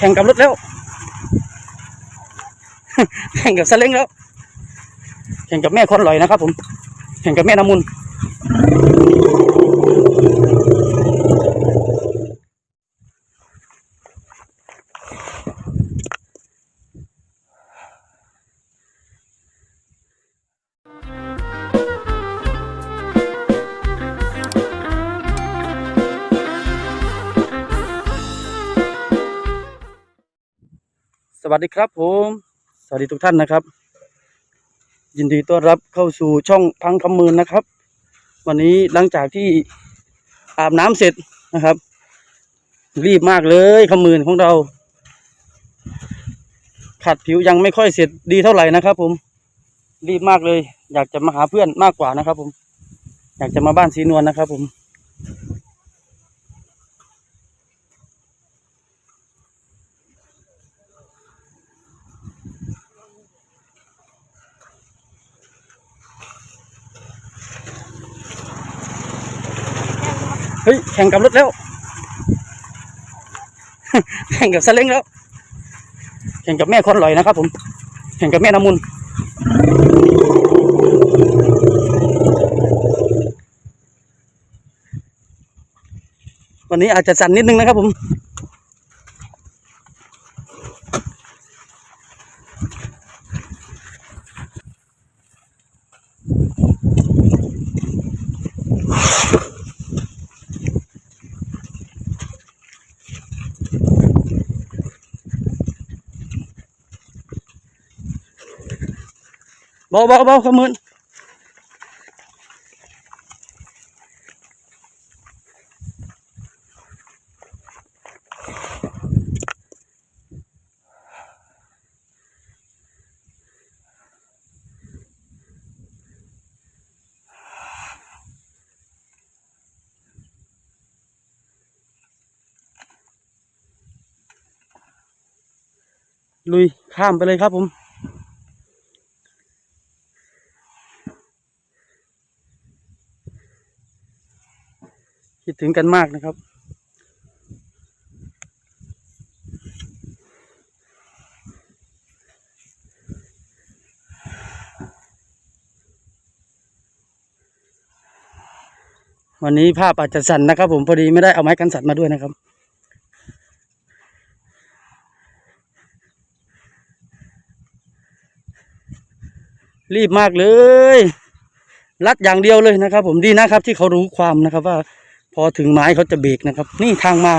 แข่งกับรถแล้ว แข่งกับซาเล้งแล้ว แข่งกับแม่คนลอยนะครับผม แข่งกับแม่น้ำมูล วัสดีครับผม สวัสดีทุกท่านนะครับ ยินดีต้อนรับเข้าสู่ช่องพังคำมืนนะครับ วันนี้หลังจากที่อาบน้ำเสร็จนะครับ รีบมากเลยคำมืนของเรา ขัดผิวยังไม่ค่อยเสร็จดีเท่าไหร่นะครับ ผมรีบมากเลย อยากจะมาหาเพื่อนมากกว่านะครับ ผม อยากจะมาบ้านสีนวลนะครับ ผม เฮ้ยแข่งกับรถแล้ว แข่งกับซเล้งแล้ว แข่งกับแม่คนลอยนะครับผม แข่งกับแม่น้ำมูลวันนี้อาจจะสั่นนิดนึงนะครับผม บาเบาเบาขมืนลุยข้ามไปเลยครับผม ถึงกันมากนะครับ วันนี้ภาพอาจจะสั่นนะครับ ผมพอดีไม่ได้เอาไม้กันสั่นมาด้วยนะครับรีบมากเลย รัดอย่างเดียวเลยนะครับ ผมดีนะครับ ที่เขารู้ความนะครับว่า พอถึงไม้เขาจะเบรกนะครับ นี่ทางมา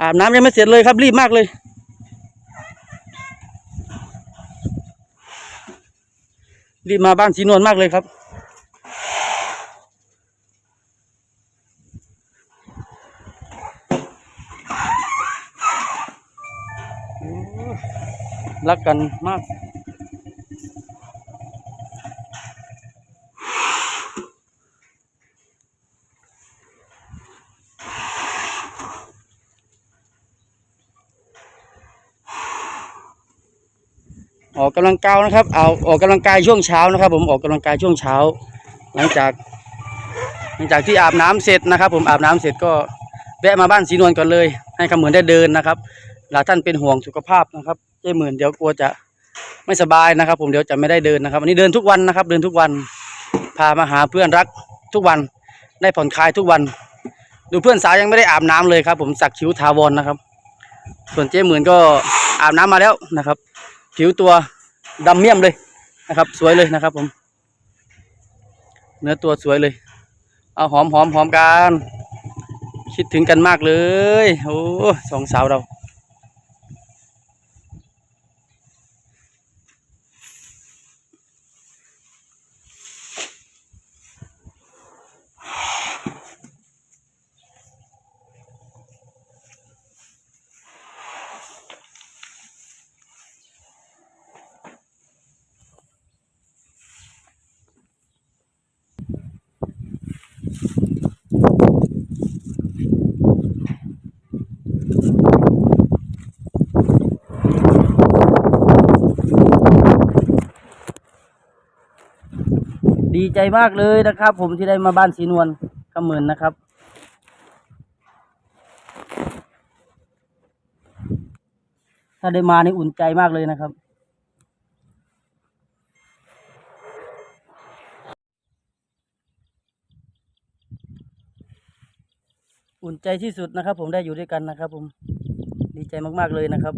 อาบน้ำยังไม่เสร็จเลยครับรีบมากเลย รีบมาบ้านสีนวลมากเลยครับรักกันมาก ออกกำลังกายนะครับเอาออกกำลังกายช่วงเช้านะครับ ผมออกกำลังกายช่วงเช้า หลังจาก หลังจากที่อาบน้ำเสร็จนะครับ ผมอาบน้ำเสร็จก็แวะมาบ้านสีนวลก่อนเลย ให้คำเหมือนได้เดินนะครับหลายท่านเป็นห่วงสุขภาพนะครับเจ้หมื่นเดี๋ยวกลัวจะไม่สบายนะครับ ผมเดี๋ยวจะไม่ได้เดินนะครับวันนี้เดินทุกวันนะครับ เดินทุกวันพามาหาเพื่อนรักทุกวันได้ผ่อนคลายทุกวัน ดูเพื่อนสาวยังไม่ได้อาบน้ำเลยครับ ผมสักคิ้วทาวรนะครับ ส่วนเจ้หมื่นก็อาบน้ำมาแล้วนะครับ ผิวตัวดำเมี่ยมเลยนะครับ สวยเลยนะครับผม เนื้อตัวสวยเลย เอาหอมหอมหอมกัน คิดถึงกันมากเลย โอ้สองสาวเรา ดีใจมากเลยนะครับ ผมที่ได้มาบ้านสีนวลก็หมื่นนะครับ ถ้าได้มาในอุ่นใจมากเลยนะครับ อุ่นใจที่สุดนะครับ ผมได้อยู่ด้วยกันนะครับ ผมดีใจมากๆเลยนะครับ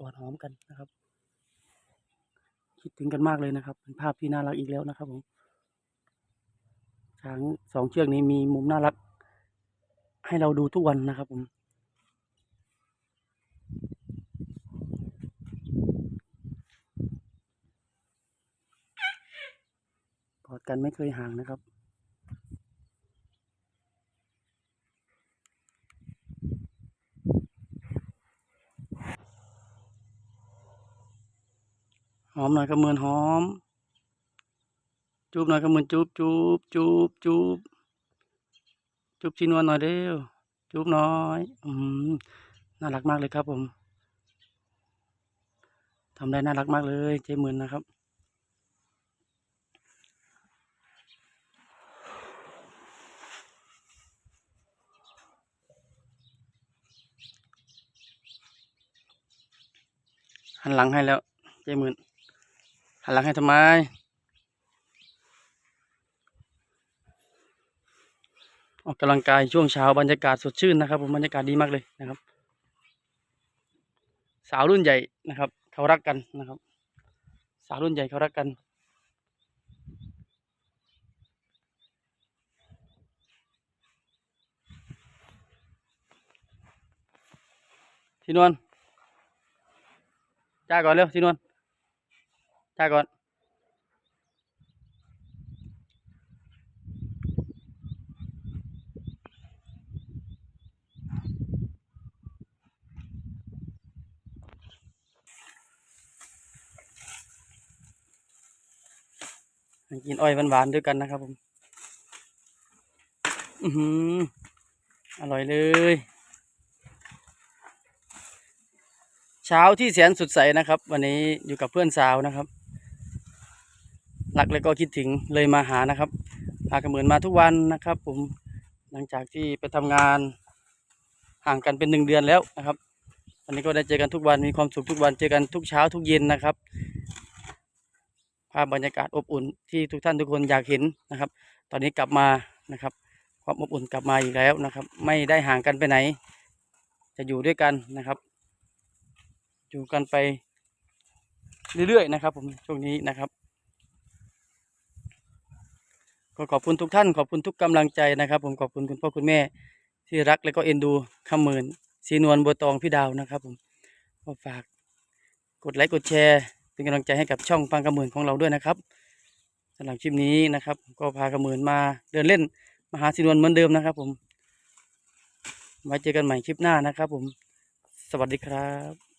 กอดหอมกันนะครับ คิดถึงกันมากเลยนะครับ เป็นภาพที่น่ารักอีกแล้วนะครับผมช้างสองเชือกนี้มีมุมน่ารัก ให้เราดูทุกวันนะครับผมกอดกันไม่เคยห่างนะครับ อมหน่อยก็เหมือนหอม จูบหน่อยก็เหมือนจูบจูบจูบจูบจูบชีนวลหน่อยเร็วจูบน้อยอืมน่ารักมากเลยครับผมทำได้น่ารักมากเลยเจมือนนะครับ หันหลังให้แล้วเจมื่น หันหลังให้ทำไม ออกกำลังกายช่วงเช้าบรรยากาศสดชื่นนะครับผมบรรยากาศดีมากเลยนะครับ สาวรุ่นใหญ่นะครับ เขารักกันนะครับ สาวรุ่นใหญ่เขารักกันสีนวลจ้าก่อนเร็วสีนวล จ้าก่อน กินอ้อยหวานๆด้วยกันนะครับผม อือหือ อร่อยเลย เช้าที่แสนสดใสนะครับ วันนี้อยู่กับเพื่อนสาวนะครับ รักแล้วก็คิดถึงเลยมาหานะครับพากระเหมือนมาทุกวันนะครับ ผมหลังจากที่ไปทำงานห่างกันเป็นหนึ่งเดือนแล้วนะครับวันนี้ก็ได้เจอกันทุกวันมีความสุขทุกวันเจอกันทุกเช้าทุกเย็นนะครับภาพบรรยากาศอบอุ่นที่ทุกท่านทุกคนอยากเห็นนะครับ ตอนนี้กลับมานะครับ ความอบอุ่นกลับมาอีกแล้วนะครับ ไม่ได้ห่างกันไปไหน จะอยู่ด้วยกันนะครับ อยู่กันไปเรื่อยๆนะครับ ผมช่วงนี้นะครับ ก็ขอบคุณทุกท่านขอบคุณทุกกำลังใจนะครับ ผมขอบคุณคุณพ่อคุณแม่ที่รักและก็เอ็นดูคำหมื่นสีนวลบัวตองพี่ดาวนะครับ ผมก็ฝากกดไลค์กดแชร์ เป็นกำลังใจให้กับช่องพังกระหมื่นของเราด้วยนะครับสำหรับคลิปนี้นะครับ ก็พากระหมื่นมาเดินเล่นมาหาสีนวลเหมือนเดิมนะครับ ผมไว้เจอกันใหม่คลิปหน้านะครับ ผมสวัสดีครับ